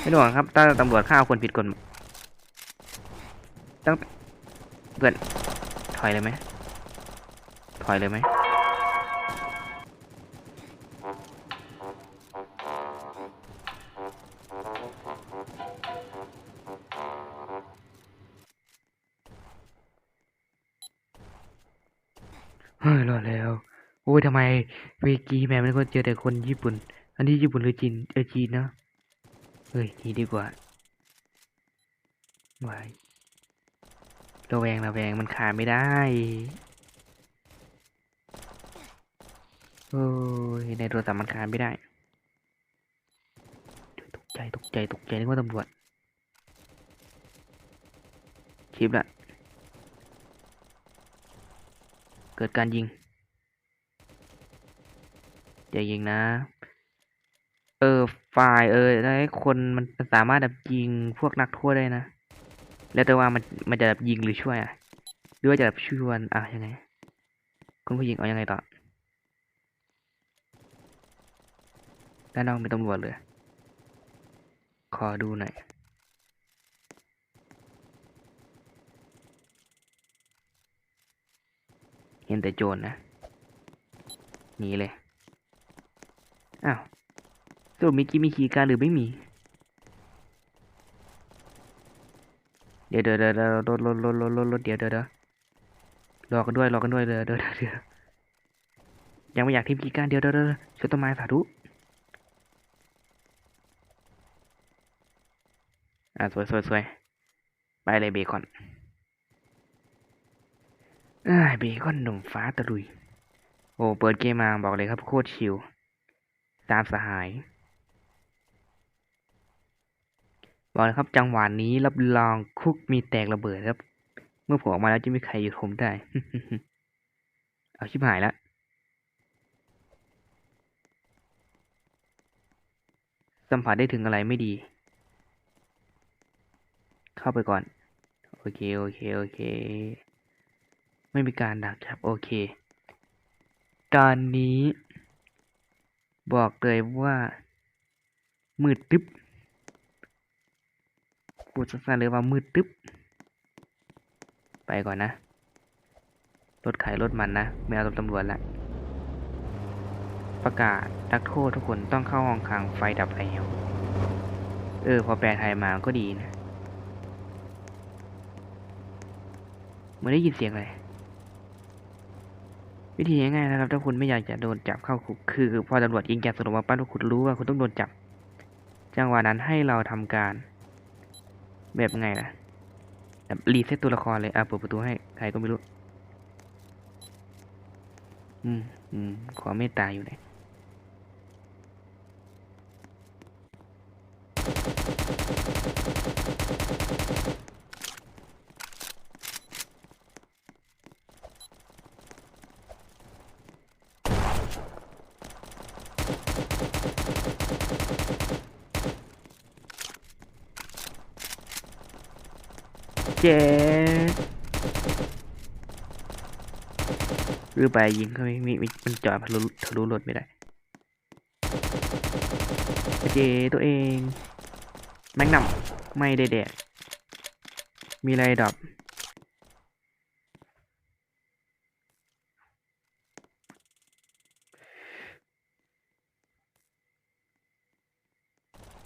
ไม่ห่วงครับ ถ้าตำรวจฆ่าคนผิดกฎหมายต้องเพื่อนถอยเลยไหมถอยเลยไหมเฮ้ยรอดแล้วโอ้ยทำไมเวกีแม่มันก็เจอแต่คนญี่ปุ่น อันนี้ญี่ปุ่นหรือจีนเออจีนนะ เฮ้ยนี่ดีกว่าวายระแวงระแวงมันขาดไม่ได้ โอ้ย ในโทรศัพท์มันขาดไม่ได้ตกใจตกใจตกใจนึกว่าตำรวจ คลิปละ เกิดการยิงอย่ายิงนะ เออ ฝ่ายเออแล้วไอ้คนมันสามารถแบบยิงพวกนักโทษได้นะ แล้วแต่ว่ามันมันจะแบบยิงหรือช่วยอะหรือว่าจะแบบชวยอะยังไง คุณผู้หญิงเอายังไงต่อด้านนอกเป็นตำรวจเลย ขอดูหน่อยเห็นแต่โจรนะหนีเลย อ้าว สรุปเมื่อกี้มีคีย์การหรือไม่มี เดี๋ยวเดี๋ยวเดี๋ยวรถรถรถรถรถรถเดี๋ยวเดี๋ยวเดี๋ยวรอกันด้วยรอกันด้วยเดี๋ยวเดี๋ยวเดี๋ยวยังไม่อยากทิ้งคีย์การเดี๋ยวเดี๋ยวเดี๋ยวช่วยต้นไม้สาธุอะสวยสวยสวยไปเลยเบคอนเอ้ยเบคอนหนุ่มฟ้าตะลุย โอ้ เปิดเกมมาบอกเลยครับโคตรชิล ตามสหาย บอกเลยครับจังหวะนี้รับรองคุกมีแตกระเบิดครับ เมื่อผมออกมาแล้วจะไม่มีใครหยุดผมได้ เอาชิบหายแล้วสัมผัสได้ถึงอะไรไม่ดี เข้าไปก่อน โอเค โอเค โอเค ไม่มีการดักจับ โอเค ตอนนี้ บอกเลยว่า มืดตึ๊บ พูดสั้นๆเลยว่ามืดตึ๊บ ไปก่อนนะ รถไขรถมันนะ ไม่เอาตำรวจละประกาศนักโทษทุกคนต้องเข้าห้องขังไฟดับแล้วเออ พอแปลไทยมาก็ดีนะเหมื่อนได้ยินเสียงอะไรวิธีง่ายๆนะครับ ถ้าคุณไม่อยากจะโดนจับเข้าคุกคือ พอตำรวจยิงแกสลงมาปั้นคุณรู้ว่าคุณต้องโดนจับ จังหวะนั้นให้เราทำการ แบบไงล่ะแบบรีเซ็ตตัวละครเลยอะเปิดประตูให้ใครก็ไม่รู้ อืมอืมขอเมตตาอยู่เลย เจ็ดหรือไปยิงเขาไม่มีมันจอดทะลุทะลุรถไม่ได้เจตัวเองแม็กนัมไม่ได้แดกมีอะไรดรอป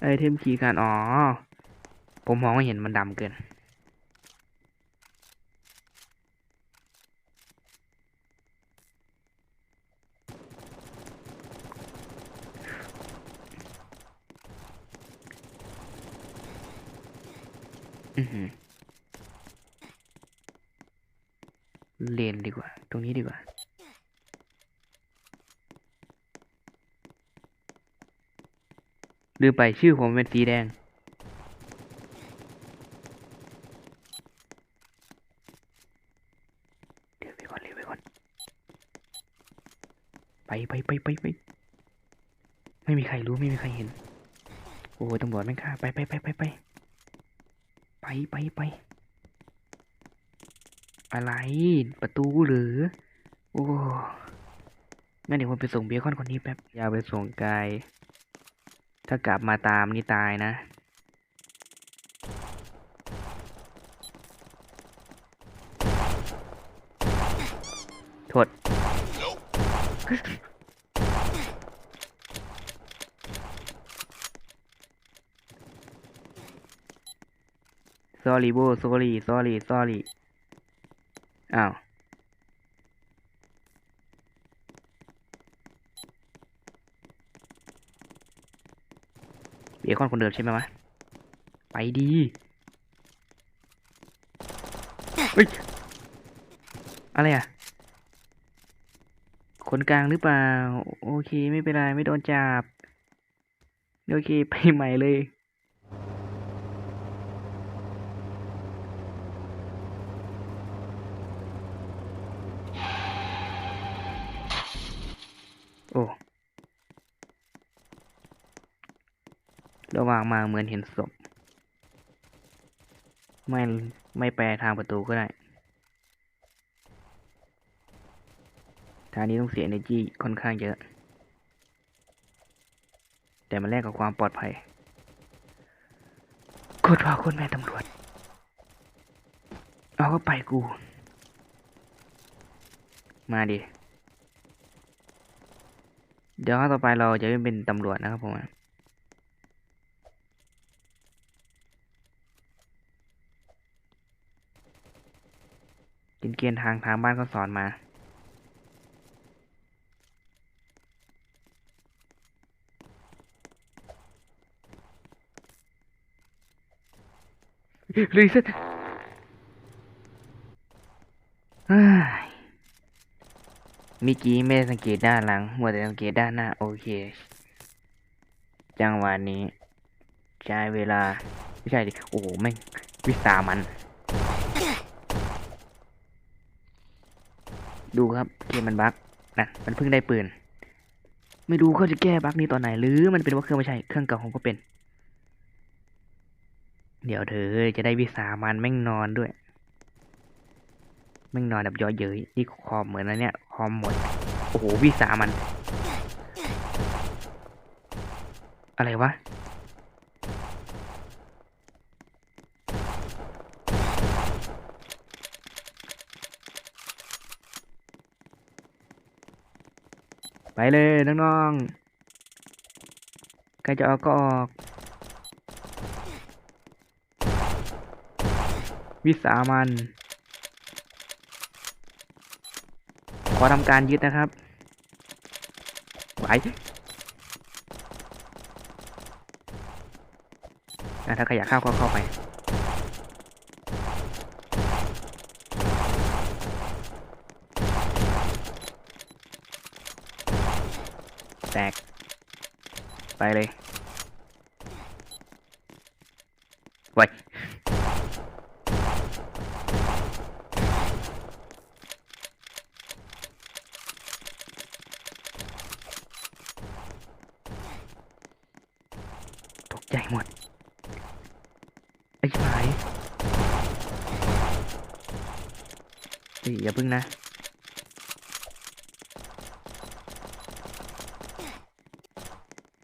ไอเทมคีย์การอ๋อ ผมมองไม่เห็นมันดำเกิน เลนดีกว่า ตรงนี้ดีกว่า ลืมไปชื่อผมเป็นสีแดง เดี๋ยวไปก่อนเร็วไปก่อน ไปไปไปไปไป ไม่มีใครรู้ไม่มีใครเห็น โอ้ตำรวจแม่งฆ่าไปไปไปไปไป ไปไปไป อะไร ประตูหรือ โอ้งั้นเดี๋ยวผมไปส่งเบียคอนคนนี้แป๊บ อย่าไปส่งไกล ถ้ากลับมาตามนี่ตายนะถทษ sorry bro sorry sorry sorry อ้าวเบคอนคนเดิมใช่ไหมวะ ไปดีเฮ้ยอะไรอะ คนกลางหรือเปล่า โอเค ไม่เป็นไร ไม่โดนจับ โอเค ไปใหม่เลย โอ้ระหว่างมาเหมือนเห็นศพ ไม่ไม่แปลทางประตูก็ได้ ทางนี้ต้องเสีย energy ค่อนข้างเยอะ แต่มันแลกกับความปลอดภัยโคตรว่าโคตรแม่ตำรวจ เอาก็ไปกู มาดิ เดี๋ยวครั้งต่อไปเราจะเป็นตำรวจนะครับผมกินเกณฑ์ทางทางบ้านเขาสอนมา รีเซ็ตเฮ้ยเมื่อกี้ไม่ได้สังเกตด้านหลังมัวแต่สังเกตด้านหน้า โอเค จังหวะนี้ ใช้เวลา ไม่ใช่ดิ โอ้โหแม่งวิสามัน ดูครับเกมมันบั๊กนะมันเพิ่งได้ปืน ไม่รู้เขาจะแก้บั๊กนี้ตอนไหน หรือมันเป็นว่าเครื่องไม่ใช่ เครื่องเก่าของก็เป็น เดี๋ยวเธอจะได้วิสามันแม่งนอนด้วย แม่งนอนแบบย่อเย้ยนี่คอมเหมือนนะเนี่ยคอมหมด โอ้โหวิสามัน อะไรวะไปเลยน้องๆใครจะออกก็ออก วิสามัน ข อทำการยึดนะครับไหวถ้าใครอยากเข้าก็เข้าไปแตก ไปเลยไว้ตกใจ หมด ไอ้ชิบหายเฮ้ยอย่าพึ่งนะ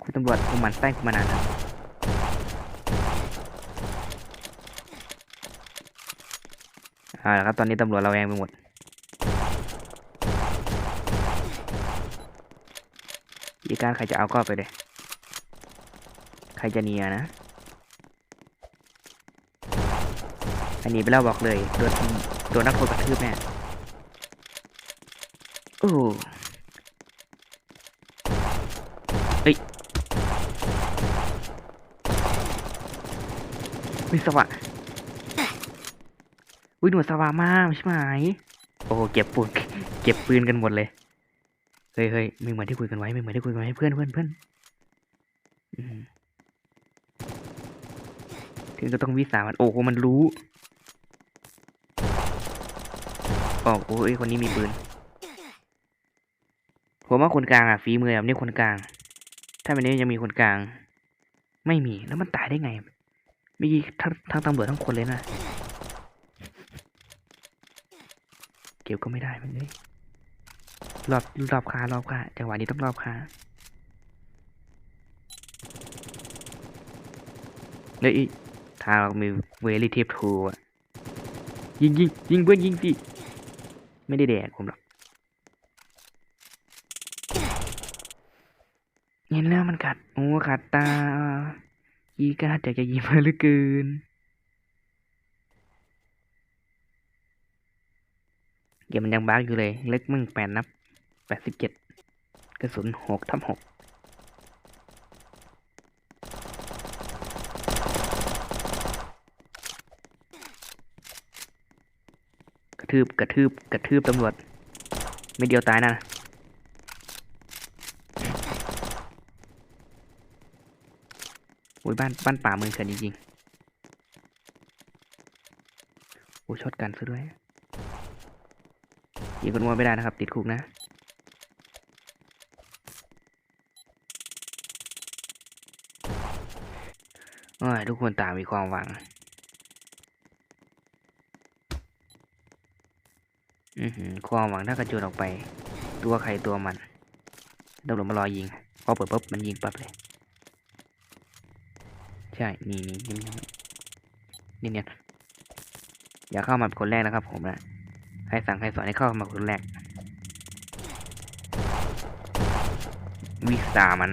คุณตำรวจผมหมันไส้งคุณมานานแล้วเอาละครับ ตอนนี้ตำรวจเราแวงไปหมดอีการใครจะเอาก็ไปเลย ใครจะเนียนะอันนี้ไปแล้วบอกเลย โดนโดนนักโทษกระทืบแน่โอ้เฮ้ยวิศวะวิหน่วยสวามาใช่ไหมโอ้เก็บปืนเก็บปืนกันหมดเลย เฮ้ยเฮ้ยไม่เหมือนที่คุยกันไว้ไม่เหมือนที่คุยกันไว้เพื่อนเพื่อนเพื่อนอืม ถึงก็ต้องวิสามันโอ้โหมันรู้อ๋อโอ้ยคนนี้มีปืนผมว่าคนกลางอะฝีมือแบบนี้คนกลาง ถ้าแบบนี้ยังมีคนกลาง ไม่มีแล้วมันตายได้ไงเมื่อกี้ทั้งทั้งตำรวจทั้งคนเลยนะเก็บก็ไม่ได้มันเลยรอบรอบคารอบคาจังหวะนี้ต้องรอบคาเลยอีทาเรามีเวลีเทปทูอะยิงยิงยิงเพื่อนยิงสิไม่ได้แดกผมหรอกเห็นแล้วมันกัดโอ้กัดตายีกาดอยากจะยิ้มาเหลือเกินเกมมันยังบักอยู่เลย เล็กมึงแปดนับแปดสิบเจ็ดกระสุนหกทับหกกระ ทืบกระทืบกระทืบตำรวจ ไม่เดียวตายนะโอ้ยบ้านบ้านป่าเมืองเถื่อนจริงๆโอ้ช็อตกันซะด้วยยิงคนมัวไม่ได้นะครับ ติดคุกนะโอ้ยทุกคนต่างมีความหวัง อือหือ ความหวังถ้ากระโจนออกไป ตัวใครตัวมันตำรวจมารอยิง พอเปิดปุ๊บมันยิงปั๊บเลย ใช่ นี่นี่นี่นี่เนี่ยอย่าเข้ามาเป็นคนแรกนะครับ ผมนะใครสั่งใครสอนให้เข้ามาคนแรก วิสามัน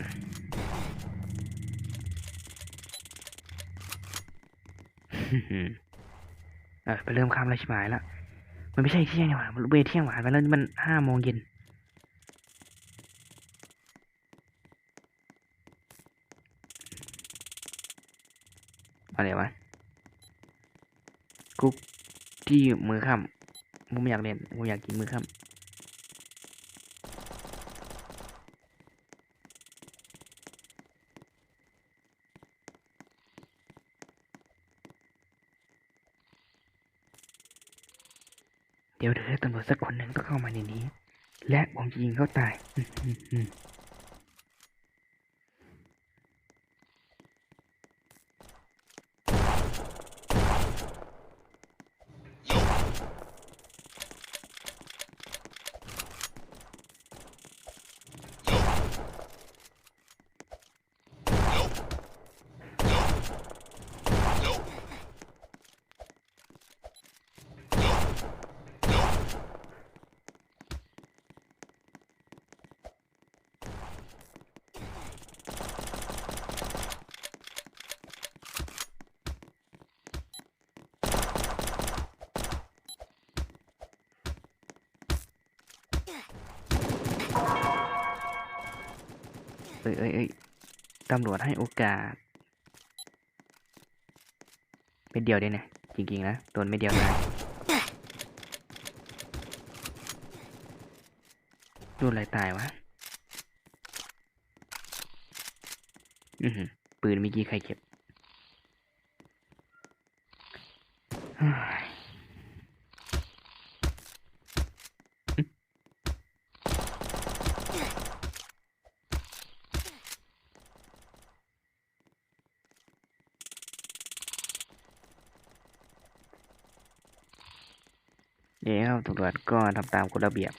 เออไปเริ่มข้ามแล้วชิบหายแล้ว มันไม่ใช่เที่ยงนี่หว่ามันเวเที่ยงหวานไปแล้วมันห้าโมงเย็นอะไรวะคุกที่มือค่ำผมไม่อยากเรียนผมอยากกินมือค่ำ ดี๋ยวเดี๋ยวตำรวจสักคนหนึ่งก็เข้ามาในนี้ และผมจะยิงเขาตาย เอ้ยเอ้ยเอ้ยตำรวจให้โอกาส เป็นเดียวเด้เนี่ยจริงๆนะโดนไม่เดียวนะโดนอะไรตายวะอือหือปืนเมื่อกี้ใครเก็บเฮ้ยเดี๋ยว ตำรวจก็ทำตามกฎระเบียบ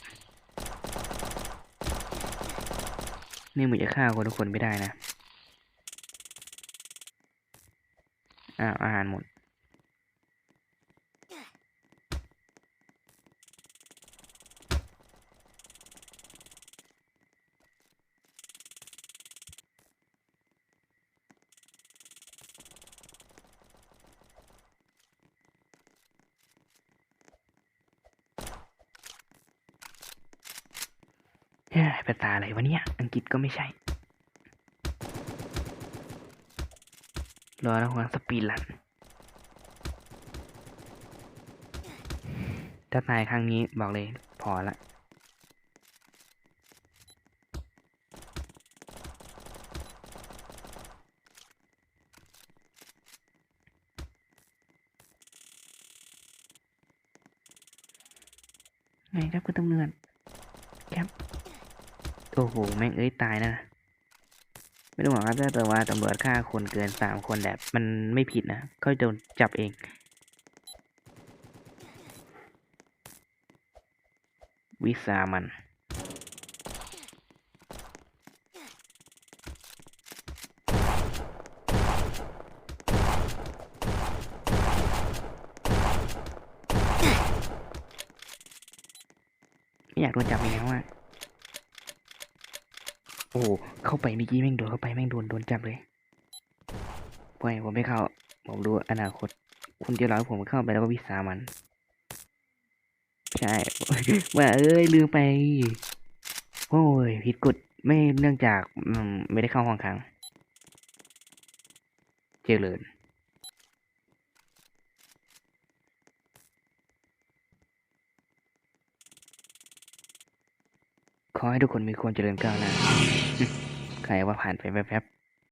นี่มึงจะฆ่าคนทุกคนไม่ได้นะ อ้าวอาหารหมด เฮ้ยภาษาอะไรวะเนี่ย อัง ก็ไม่ใช่ รอนะหัวสปีดลันถ้าตายครั้งนี้บอกเลยพอละไงครับคุณตำรวจครับ โอ้โห แม่งเอ้ยตายนะ ไม่ต้องหวังครับถ้าแต่ว่าตำรวจฆ่าคนเกินสามคนแบบมันไม่ผิดนะก็โดนจับเอง วิสามัน ไม่อยากโดนจับอีกแล้วอะ โอ้โห เข้าไปเมื่อกี้แม่งโดนเข้าไปแม่งโดนโดนจับเลยปล่อยผมไม่เข้า ผมรู้อนาคต คุณจะรอให้ผมเข้าไปแล้วก็วิสามัน ใช่ว่าเอ้ยลืมไป โอ้ยผิดกฎไม่เนื่องจากอืมไม่ได้เข้าห้องขังเจริญขอให้ทุกคนมีความเจริญก้าวหน้า ใครว่าผ่านไปแป๊บ